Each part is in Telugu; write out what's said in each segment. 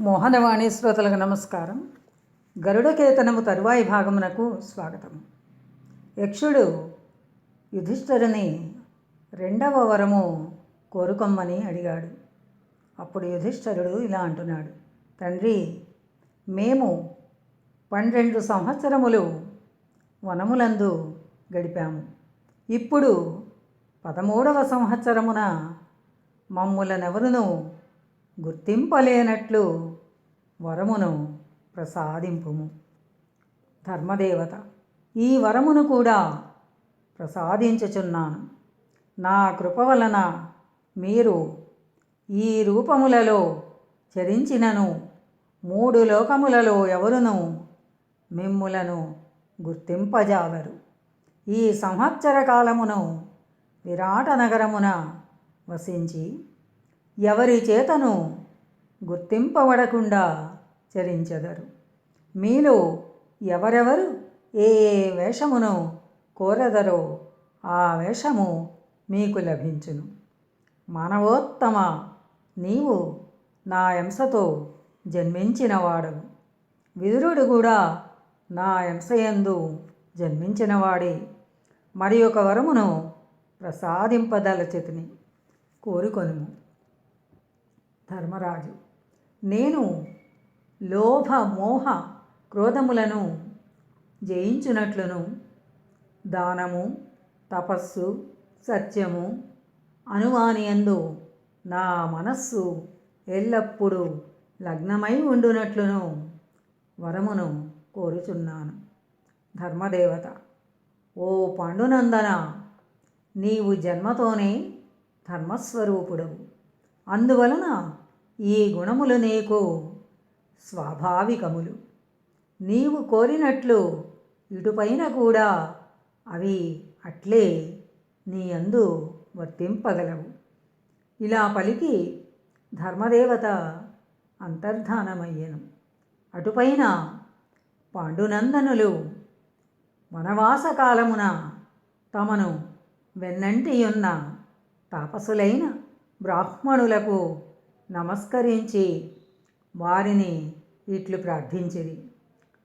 మోహనవాణి శ్రోతలకు నమస్కారం. గరుడకేతనము తరువాయి భాగమునకు స్వాగతం. యక్షుడు యుధిష్ఠరుని రెండవ వరము కోరుకొమ్మని అడిగాడు. అప్పుడు యుధిష్ఠరుడు ఇలా అంటున్నాడు. తండ్రి మేము పన్నెండు సంవత్సరములు వనములందు గడిపాము. ఇప్పుడు పదమూడవ సంవత్సరమున మమ్ములనెవరును గుర్తింపలేనట్లు వరమును ప్రసాదింపుము. ధర్మదేవత ఈ వరమును కూడా ప్రసాదించుచున్నాను. నా కృప వలన మీరు ఈ రూపములలో చరించినను మూడు లోకములలో ఎవరును మిమ్ములను గుర్తింపజాలరు ఈ సంవత్సర కాలమును విరాట నగరమున వసించి ఎవరి చేతను గుర్తింపబడకుండా చరించెదరు. మీలో ఎవరెవరు ఏ ఏ వేషమును కోరెదరో ఆ వేషము మీకు లభించును. మానవోత్తమ నీవు నా ఎంసతో జన్మించినవాడవు. విదురుడు కూడా నా ఎంసయందు జన్మించినవాడే. మరి ఒక వరమును ప్రసాదింపదలచితిని కోరుకొనుము. ధర్మరాజు నేను లోభ మోహ క్రోధములను జయించునట్లును. దానము తపస్సు సత్యము అనువానియందు నా మనస్సు ఎల్లప్పుడూ లగ్నమై ఉండునట్లును వరమును కోరుచున్నాను. ధర్మదేవత ఓ పాండునందన నీవు జన్మతోనే ధర్మస్వరూపుడవు. అందువలన ఈ గుణములు నీకు స్వాభావికములు. నీవు కోరినట్లు ఇటుపైన కూడా అవి అట్లే నీ అందు వర్తింపగలవు. ఇలా పలికి ధర్మదేవత అంతర్ధానమయ్యను. అటుపైన పాండునందనులు వనవాస కాలమున తమను వెన్నంటియున్న తాపసులైన బ్రాహ్మణులకు నమస్కరించి వారిని ఇట్లు ప్రార్థించిరి.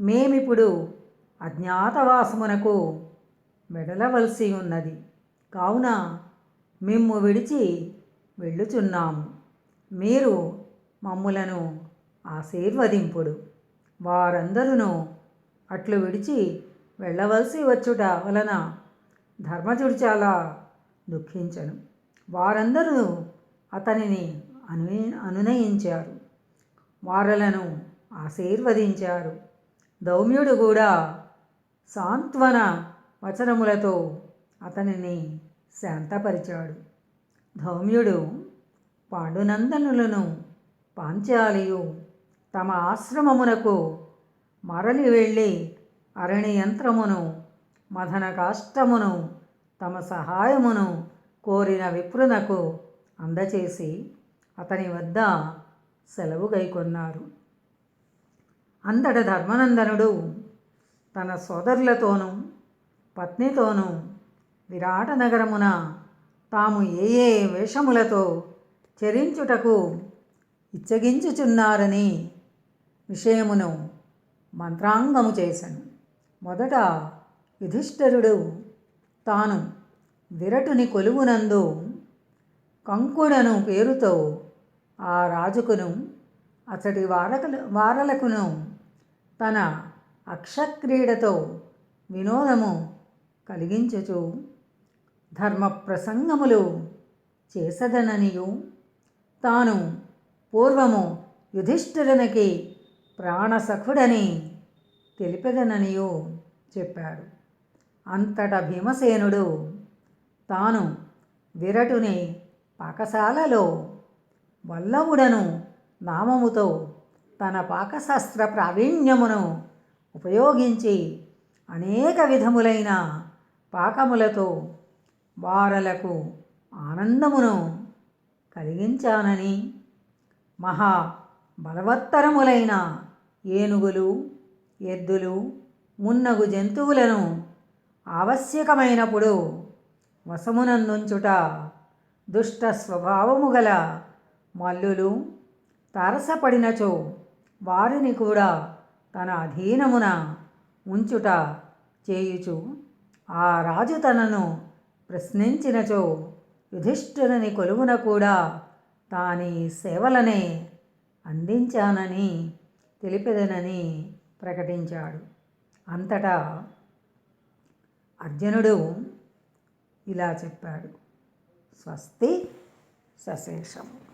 మేమిప్పుడు అజ్ఞాతవాసమునకు వెడలవలసి ఉన్నది. కావున మిమ్ము విడిచి వెళ్ళుచున్నాము. మీరు మమ్ములను ఆశీర్వదింపుడు. వారందరూ అట్లు విడిచి వెళ్ళవలసి వచ్చుట వలన ధర్మజుడు చాలా దుఃఖించను. వారందరూ అతనిని అను అనునయించారు. వారలను ఆశీర్వదించారు. దౌమ్యుడు కూడా సాంత్వన వచనములతో అతనిని శాంతపరిచాడు. ధౌమ్యుడు పాండునందనులను పాంచాలియు తమ ఆశ్రమమునకు మరలి వెళ్ళి అరణి యంత్రమును మదన కాష్టమును తమ సహాయమును కోరిన విప్రునకు అందచేసి అతని వద్ద సెలవు గైకొన్నారు. అంతట ధర్మనందనుడు తన సోదరులతోనూ పత్నితోనూ విరాట నగరమున తాము ఏ ఏ వేషములతో చరించుటకు ఇచ్చగించుచున్నారని విషయమును మంత్రాంగము చేశాను మొదట యుధిష్ఠరుడు తాను విరటుని కొలువునందు కంకుడను పేరుతో ఆ రాజుకును అతడి వారకలు వారలకును తన అక్షక్రీడతో వినోదము కలిగించుచు ధర్మ ప్రసంగములు చేసదననియు. తాను పూర్వము యుధిష్ఠిరునికి ప్రాణసఖుడని తెలిపెదననియు చెప్పాడు. అంతటా భీమసేనుడు తాను విరటుని పాకశాలలో వల్లవుడను నామముతో తన పాకశాస్త్ర ప్రావీణ్యమును ఉపయోగించి అనేక విధములైన పాకములతో వారలకు ఆనందమును కలిగించానని మహా బలవత్తరములైన ఏనుగులు ఎద్దులు మున్నగు జంతువులను ఆవశ్యకమైనప్పుడు వశమునందుంచుట దుష్ట స్వభావము గల మల్లులు తారసపడినచో వారిని కూడా తన అధీనమున ఉంచుట చేయుచు ఆ రాజు తనను ప్రశ్నించినచో యుధిష్ఠురుని కొలువున కూడా తాని సేవలనే అందించానని తెలిపెదనని ప్రకటించాడు. అంతటా అర్జునుడు ఇలా చెప్పాడు. స్వస్తి సశేషము